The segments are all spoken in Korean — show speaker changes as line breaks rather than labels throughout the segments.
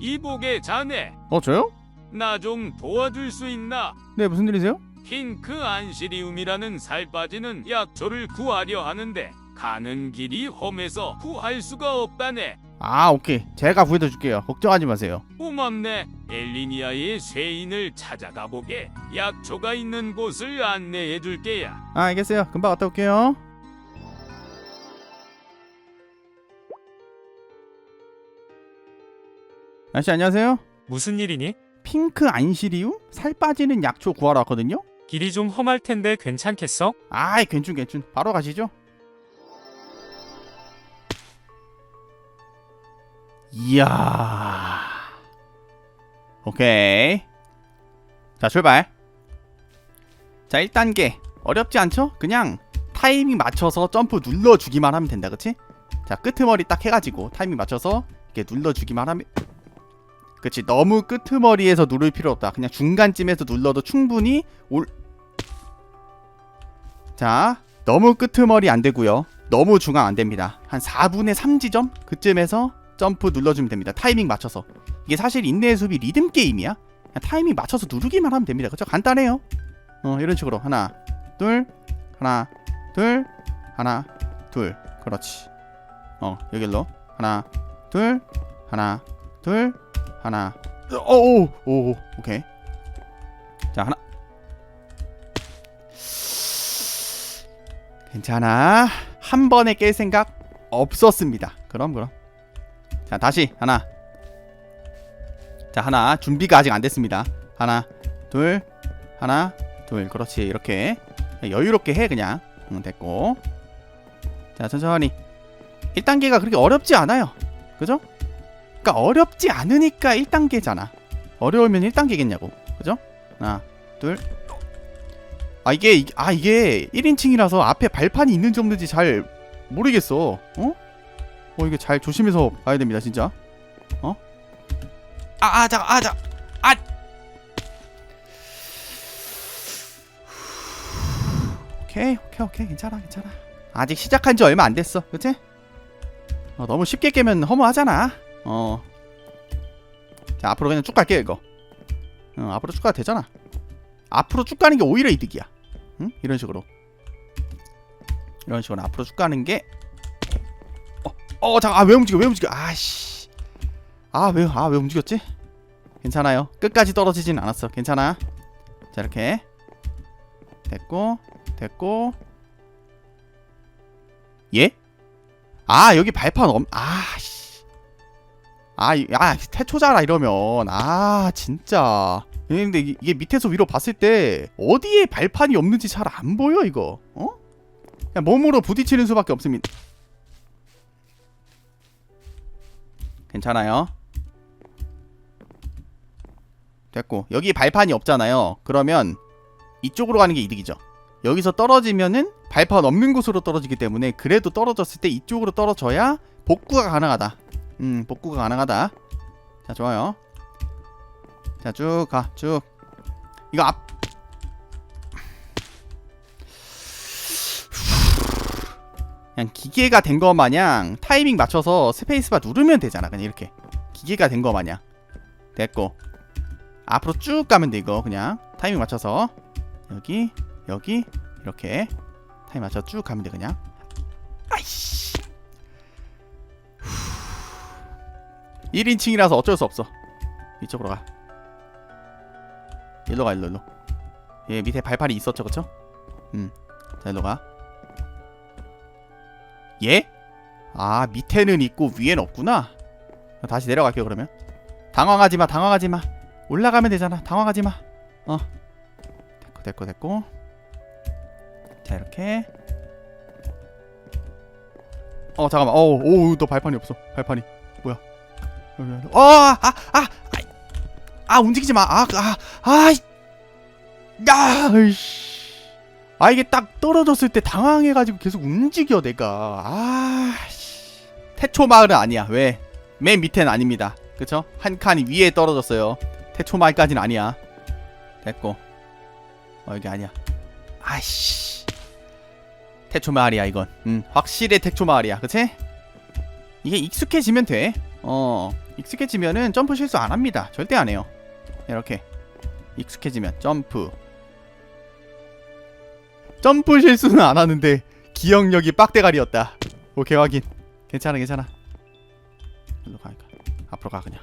이복의 자네
어 저요?
나 좀 도와줄 수 있나?
네 무슨 일이세요?
핑크 안시리움이라는 살 빠지는 약초를 구하려 하는데 가는 길이 험해서 구할 수가 없다네.
아 오케이 제가 구해다 줄게요 걱정하지 마세요
고맙네. 엘리니아의 쇠인을 찾아가 보게. 약초가 있는 곳을 안내해 줄게야.
아 알겠어요 금방 갔다 올게요 아저씨 안녕하세요
무슨 일이니?
핑크 안시리움? 살 빠지는 약초 구하러 왔거든요
길이 좀 험할 텐데 괜찮겠어?
아이 괜춘 괜춘 바로 가시죠 이야 오케이 자 출발 자 1단계 어렵지 않죠? 그냥 타이밍 맞춰서 점프 눌러주기만 하면 된다 그치? 자 끄트머리 딱 해가지고 타이밍 맞춰서 이렇게 눌러주기만 하면 그치 너무 끄트머리에서 누를 필요 없다 그냥 중간쯤에서 눌러도 충분히 올 자, 너무 끄트머리 안 되고요. 너무 중앙 안 됩니다. 한 4분의 3 지점 그쯤에서 점프 눌러주면 됩니다. 타이밍 맞춰서. 이게 사실 인내의 숲이 리듬 게임이야. 타이밍 맞춰서 누르기만 하면 됩니다. 그죠? 간단해요. 어, 이런 식으로 하나, 둘, 하나, 둘, 하나, 둘. 그렇지. 어, 여기로 하나, 둘, 하나, 둘, 하나. 어, 오, 오, 오, 오케이. 자, 하나. 괜찮아. 한 번에 깰 생각 없었습니다. 그럼 그럼. 자 다시 하나. 자 하나 준비가 아직 안 됐습니다. 하나 둘 하나 둘 그렇지 이렇게 여유롭게 해 그냥 응, 됐고. 자 천천히. 1단계가 그렇게 어렵지 않아요. 그죠? 그러니까 어렵지 않으니까 1단계잖아. 어려우면 1단계겠냐고. 그죠? 하나 둘 아 이게 이- 아 이게 1인칭이라서 앞에 발판이 있는지 없는지 잘 모르겠어. 어? 어 이게 잘 조심해서 가야 됩니다 진짜. 어? 아아 자아자 아. 오케이 오케이 오케이 괜찮아 괜찮아. 아직 시작한 지 얼마 안 됐어, 그치? 어, 너무 쉽게 깨면 허무하잖아. 어. 자 앞으로 그냥 쭉 갈게요 이거. 어 앞으로 쭉 가도 되잖아. 앞으로 쭉 가는 게 오히려 이득이야. 응? 이런 식으로. 이런 식으로 앞으로 쭉 가는 게 어, 어, 잠깐. 아, 왜 움직여? 왜 움직여? 아씨. 아, 왜 아, 왜 움직였지? 괜찮아요. 끝까지 떨어지진 않았어. 괜찮아. 자, 이렇게. 됐고. 됐고. 예? 아, 여기 발판 엄 아, 씨. 아, 이- 아, 태초자라 이러면 아, 진짜. 근데 이게 밑에서 위로 봤을 때 어디에 발판이 없는지 잘 안 보여 이거. 어? 그냥 몸으로 부딪히는 수밖에 없습니다. 괜찮아요. 됐고 여기 발판이 없잖아요. 그러면 이쪽으로 가는 게 이득이죠. 여기서 떨어지면은 발판 없는 곳으로 떨어지기 때문에 그래도 떨어졌을 때 이쪽으로 떨어져야 복구가 가능하다. 음, 복구가 가능하다. 자, 좋아요. 자, 쭉 가, 쭉. 이거 앞. 그냥 기계가 된 거 마냥 타이밍 맞춰서 스페이스바 누르면 되잖아. 그냥 이렇게. 기계가 된 거 마냥. 됐고. 앞으로 쭉 가면 돼, 이거. 그냥. 타이밍 맞춰서. 여기, 여기, 이렇게. 타이밍 맞춰 쭉 가면 돼, 그냥. 아이씨. 1인칭이라서 어쩔 수 없어. 이쪽으로 가. 일로 가 일로 일로. 얘 밑에 발판이 있었죠 그쵸? 음자 일로 가. 예? 아 밑에는 있고 위엔 없구나. 다시 내려갈게요 그러면. 당황하지마 당황하지마. 올라가면 되잖아. 당황하지마. 어. 됐고 됐고 됐고. 자 이렇게. 어 잠깐만. 어오너 발판이 없어. 발판이 뭐야 어아아아 아, 아 움직이지 마. 아, 아, 아, 야, 으이씨. 아 이게 딱 떨어졌을 때 당황해가지고 계속 움직여 내가. 아, 씨. 태초 마을은 아니야. 왜? 맨 밑에는 아닙니다. 그쵸? 한 칸이 위에 떨어졌어요. 태초 마을까지는 아니야. 됐고. 어 여기 아니야. 아이씨. 태초 마을이야 이건. 음, 확실히 태초 마을이야. 그치? 이게 익숙해지면 돼. 어, 익숙해지면은 점프 실수 안 합니다. 절대 안 해요. 이렇게 익숙해지면 점프. 점프 실수는 안 하는데 기억력이 빡대가리였다. 오케이 확인. 괜찮아 괜찮아. 일로 가니까 앞으로 가 그냥.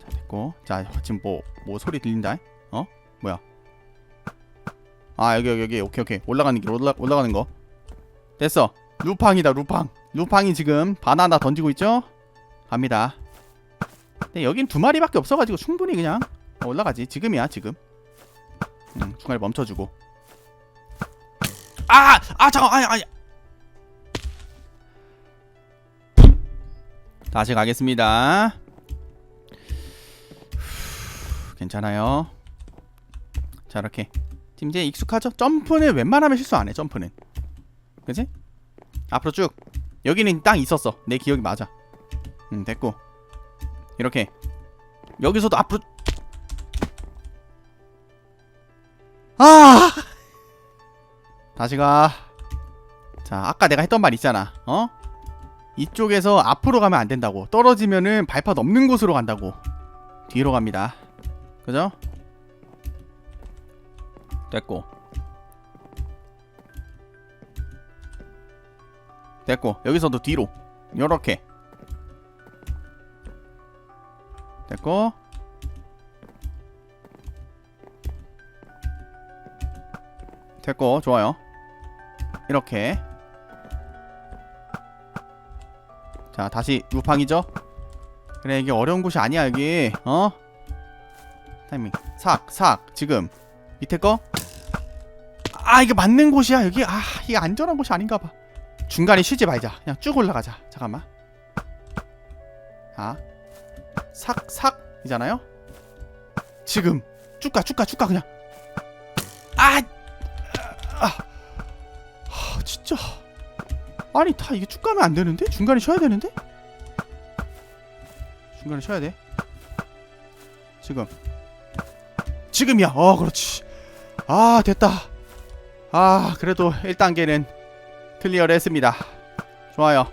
자 됐고 자 지금 뭐뭐 소리 들린다. 어 뭐야? 아 여기 여기 여기 오케이 오케이 올라가는 길 올라 올라가는 거. 됐어. 루팡이다 루팡. 루팡이 지금 바나나 던지고 있죠? 갑니다. 근데 여긴 두 마리밖에 없어가지고 충분히 그냥 올라가지. 지금이야 지금. 음, 중간에 멈춰주고. 아! 아 잠깐 아니 아니. 다시 가겠습니다. 후, 괜찮아요. 자 이렇게 지금 이제 익숙하죠? 점프는 웬만하면 실수 안 해. 점프는. 그지? 앞으로 쭉. 여기는 땅 있었어. 내 기억이 맞아. 음 됐고. 이렇게 여기서도 앞으로. 아! 다시 가. 자, 아까 내가 했던 말 있잖아. 어? 이쪽에서 앞으로 가면 안 된다고. 떨어지면은 발판 없는 곳으로 간다고. 뒤로 갑니다. 그죠? 됐고. 됐고. 여기서도 뒤로. 요렇게. 됐고. 됐고. 좋아요. 이렇게. 자, 다시 루팡이죠? 그래, 이게 어려운 곳이 아니야, 여기. 어? 타이밍. 삭, 삭. 지금. 밑에 거? 아, 이게 맞는 곳이야, 여기. 아, 이게 안전한 곳이 아닌가 봐. 중간에 쉬지 말자. 그냥 쭉 올라가자. 잠깐만. 자. 삭, 삭이잖아요? 지금. 쭉 가, 쭉 가, 쭉 가, 그냥. 아! 아! 아, 진짜. 아니 다 이게 쭉 가면 안 되는데? 중간에 쉬어야 되는데? 중간에 쉬어야 돼. 지금. 지금이야. 어, 그렇지. 아, 됐다. 아, 그래도 1단계는 클리어를 했습니다. 좋아요.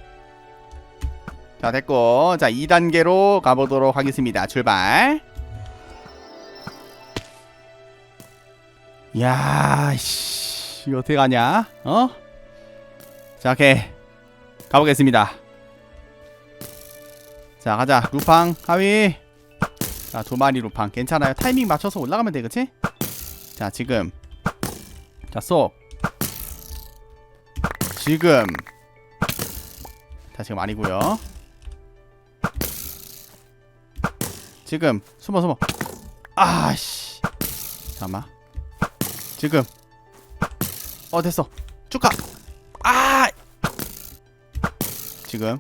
자, 됐고. 자, 2단계로 가보도록 하겠습니다. 출발. 야, 씨. 이거 어떻게 가냐? 어? 자, 오케이. 가보겠습니다. 자, 가자. 루팡, 하위. 자, 두 마리 루팡. 괜찮아요. 타이밍 맞춰서 올라가면 돼, 그치? 자, 지금. 자, 쏙. 지금. 자, 지금 아니고요 지금. 숨어, 숨어. 아씨. 잠깐만. 지금. 어, 됐어. 쭉 가. 아! 지금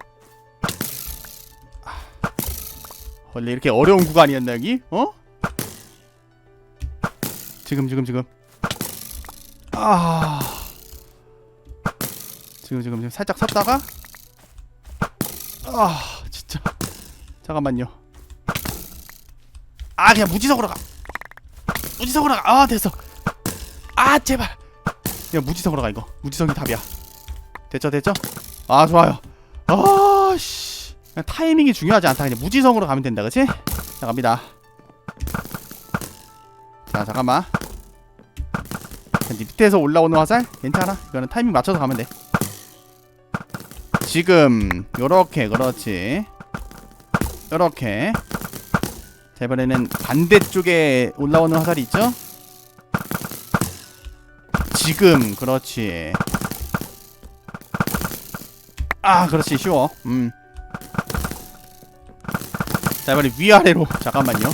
아. 원래 이렇게 어려운 구간이었나 여기? 어? 지금 지금 지금 아 지금 지금 지금 살짝 섰다가 아 진짜 잠깐만요 아 그냥 무지성으로 가. 무지성으로 가아 됐어. 아 제발. 그냥 무지성으로 가 이거. 무지성이 답이야. 됐죠 됐죠? 아 좋아요. 아씨. 타이밍이 중요하지 않다. 그냥 무지성으로 가면 된다 그치? 자 갑니다. 자 잠깐만. 밑에서 올라오는 화살? 괜찮아. 이거는 타이밍 맞춰서 가면 돼. 지금 요렇게 그렇지. 요렇게 자 이번에는 반대쪽에 올라오는 화살이 있죠? 지금 그렇지. 아 그렇지. 쉬워. 음. 자 이번에 위아래로. 잠깐만요.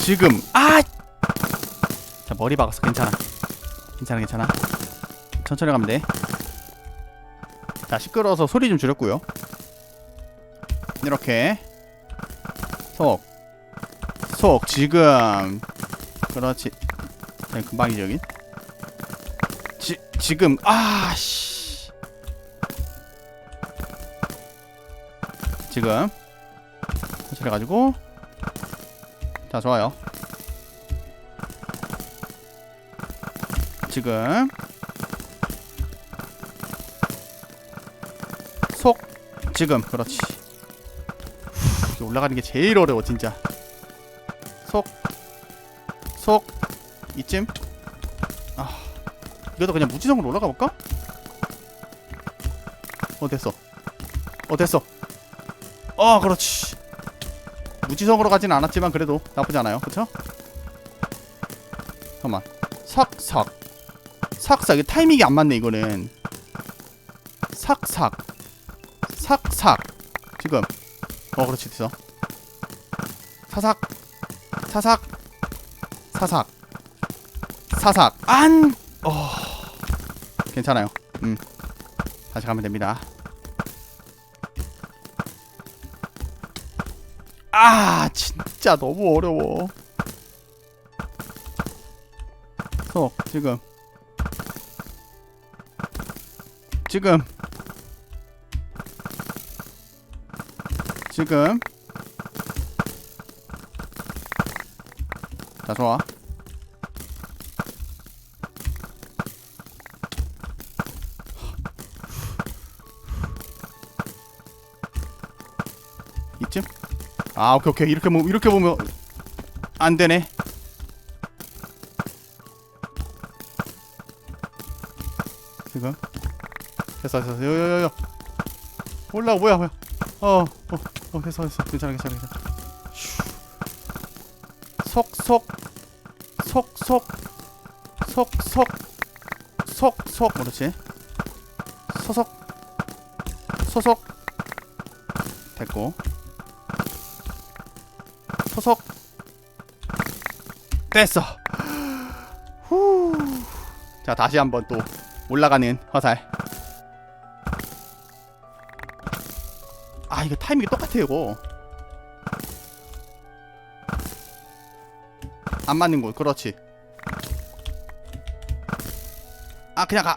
지금. 아! 자 머리 박았어 괜찮아. 괜찮아 괜찮아. 천천히 가면 돼자 시끄러워서 소리 좀 줄였고요. 이렇게 속. 속 지금. 그렇지. 자, 금방이지 여긴 지, 지금. 아 씨. 지금. 천천히 가지고. 자 좋아요. 지금. 속. 지금. 그렇지. 씨, 올라가는 게 제일 어려워 진짜. 속. 속. 이쯤. 아. 이것도 그냥 무지성으로 올라가 볼까? 어 됐어. 어 됐어. 어 그렇지. 무지성으로 가진 않았지만 그래도 나쁘지 않아요. 그쵸? 잠깐만. 삭삭. 삭삭. 이게 타이밍이 안 맞네 이거는. 삭삭. 삭삭. 지금 어 그렇지 됐어. 사삭. 사삭. 사삭. 사삭. 안! 어. 괜찮아요. 음. 다시 가면 됩니다. 아 진짜 너무 어려워. 속 지금. 지금 지금. 자 좋아. 이쯤 아 오케이 오케이. 이렇게 보면 이렇게 보면 안 되네. 지금. 됐어 됐어. 요요요요. 올라 뭐야 뭐야. 어어 어, 됐어 됐어 괜찮아 괜찮아 괜찮아. 속속. 속속. 속속. 속속. 그렇지? 소속. 소속. 됐고. 소속. 됐어. 후자 다시 한번 또 올라가는 화살 아 이거 타이밍이 똑같아요 이거. 안 맞는 곳 그렇지. 아 그냥 가.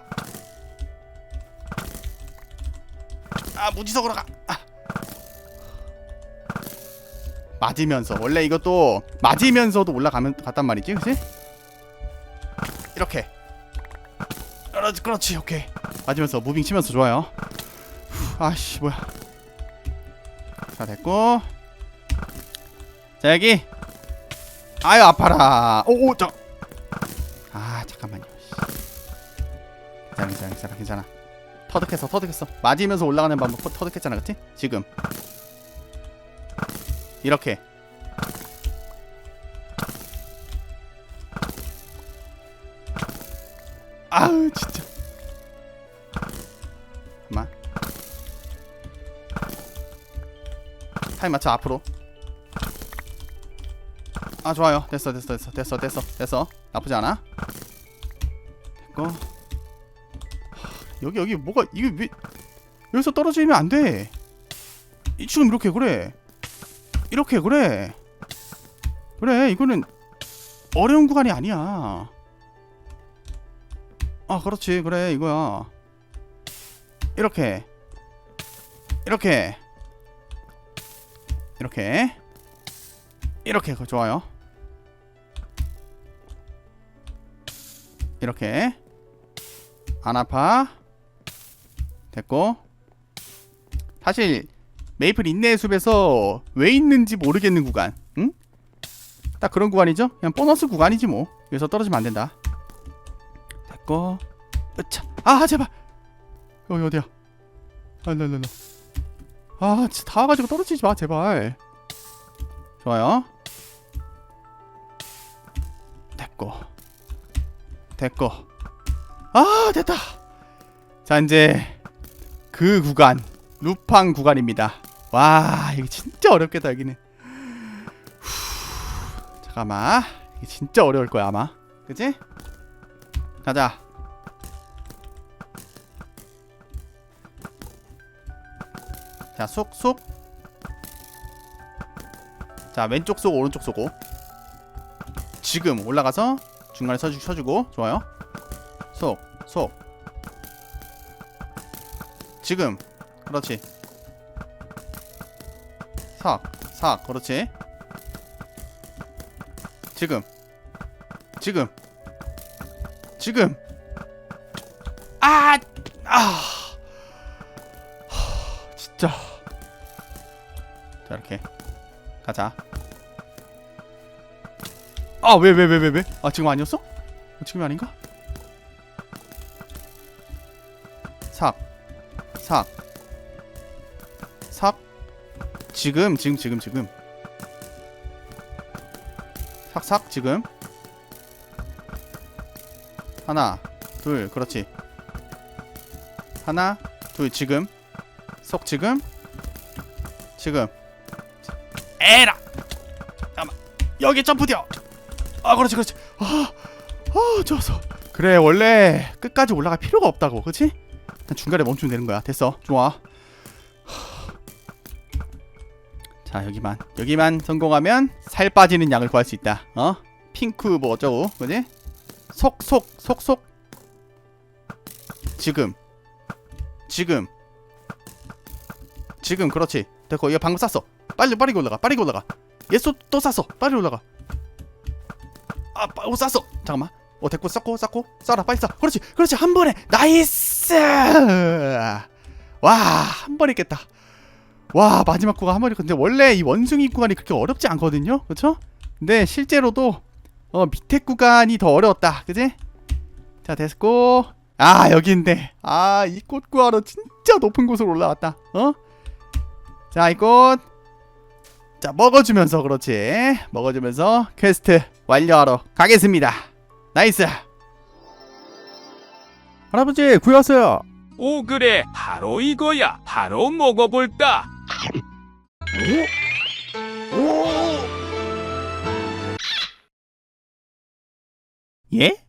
아 무지성으로 가. 아. 맞으면서. 원래 이것도 맞으면서도 올라가면 갔단 말이지 그치? 이렇게. 그렇지 그렇지 오케이. 맞으면서 무빙 치면서 좋아요. 후, 아씨 뭐야 자 됐고 자 여기 아유 아파라 오오 저. 아 잠깐만요. 씨. 괜찮아 괜찮아 괜찮아 괜찮아. 터득했어 터득했어. 맞으면서 올라가는 방법 터- 터득했잖아 그치? 지금 이렇게. 아우 진짜. 타임 맞춰 앞으로. 아 좋아요. 됐어 됐어 됐어 됐어 됐어 됐어. 나쁘지 않아. 됐고. 하, 여기 여기 뭐가 이게 왜 여기서 떨어지면 안돼. 이 지금 이렇게 그래. 이렇게 그래. 그래 이거는 어려운 구간이 아니야. 아 그렇지. 그래 이거야. 이렇게. 이렇게 이렇게. 이렇게 좋아요. 이렇게. 안 아파. 됐고. 사실 메이플 인내의 숲에서 왜 있는지 모르겠는 구간. 응? 딱 그런 구간이죠? 그냥 보너스 구간이지 뭐. 여기서 떨어지면 안 된다. 됐고. 으차. 아 제발. 여기 어디야? 알랄랄라 아 진짜 다 와가지고 떨어지지 마 제발. 좋아요. 됐고. 됐고. 아 됐다. 자 이제 그 구간 루팡 구간입니다. 와 이게 진짜 어렵겠다 여기는. 후, 잠깐만. 이게 진짜 어려울 거야 아마. 그치? 가자 자 쏙 쏙. 자 왼쪽 쏘고 오른쪽 쏘고 지금 올라가서 중간에 서주, 서주고. 좋아요. 속, 속 지금. 그렇지. 삭, 삭. 그렇지. 지금. 지금. 지금. 아! 아! 하, 진짜 자 이렇게 가자 아 왜 왜 왜 왜 왜 아 지금 아니었어? 어, 지금이 아닌가? 삭 삭, 삭, 지금, 지금, 지금, 지금. 삭, 삭, 지금. 하나, 둘, 그렇지. 하나, 둘, 지금. 속, 지금. 지금. 에라! 잠깐만. 여기 점프 뛰어! 아, 그렇지, 그렇지. 아, 아, 좋았어. 그래, 원래 끝까지 올라갈 필요가 없다고, 그렇지? 그냥 중간에 멈추면 되는 거야. 됐어. 좋아. 자, 여기만. 여기만 성공하면 살 빠지는 약을 구할 수 있다. 어? 핑크 뭐 어쩌고. 그지? 속, 속, 속, 속. 지금. 지금. 지금 그렇지. 됐고 이거 방금 쐈어. 빨리 빠르게 올라가. 빠르게 올라가. 얘또 또 쐈어. 빨리 올라가. 아, 빠, 오 쐈어. 잠깐만. 어 됐고 쐈고 쐈고 쏴라 빨리 쏴 그렇지 그렇지 한 번에 나이스 와 한 번에 깼다 와 마지막 구간 한 번에 근데 원래 이 원숭이 구간이 그렇게 어렵지 않거든요 그렇죠 근데 실제로도 어 밑에 구간이 더 어려웠다 그지 자 됐고 아 여기인데 아 이 꽃 구하러 진짜 높은 곳으로 올라왔다 어 자 이꽃. 자 먹어주면서 그렇지. 먹어주면서 퀘스트 완료하러 가겠습니다. 나이스. 할아버지 구했어요.
오 그래. 바로 이거야. 바로 먹어볼까?
예?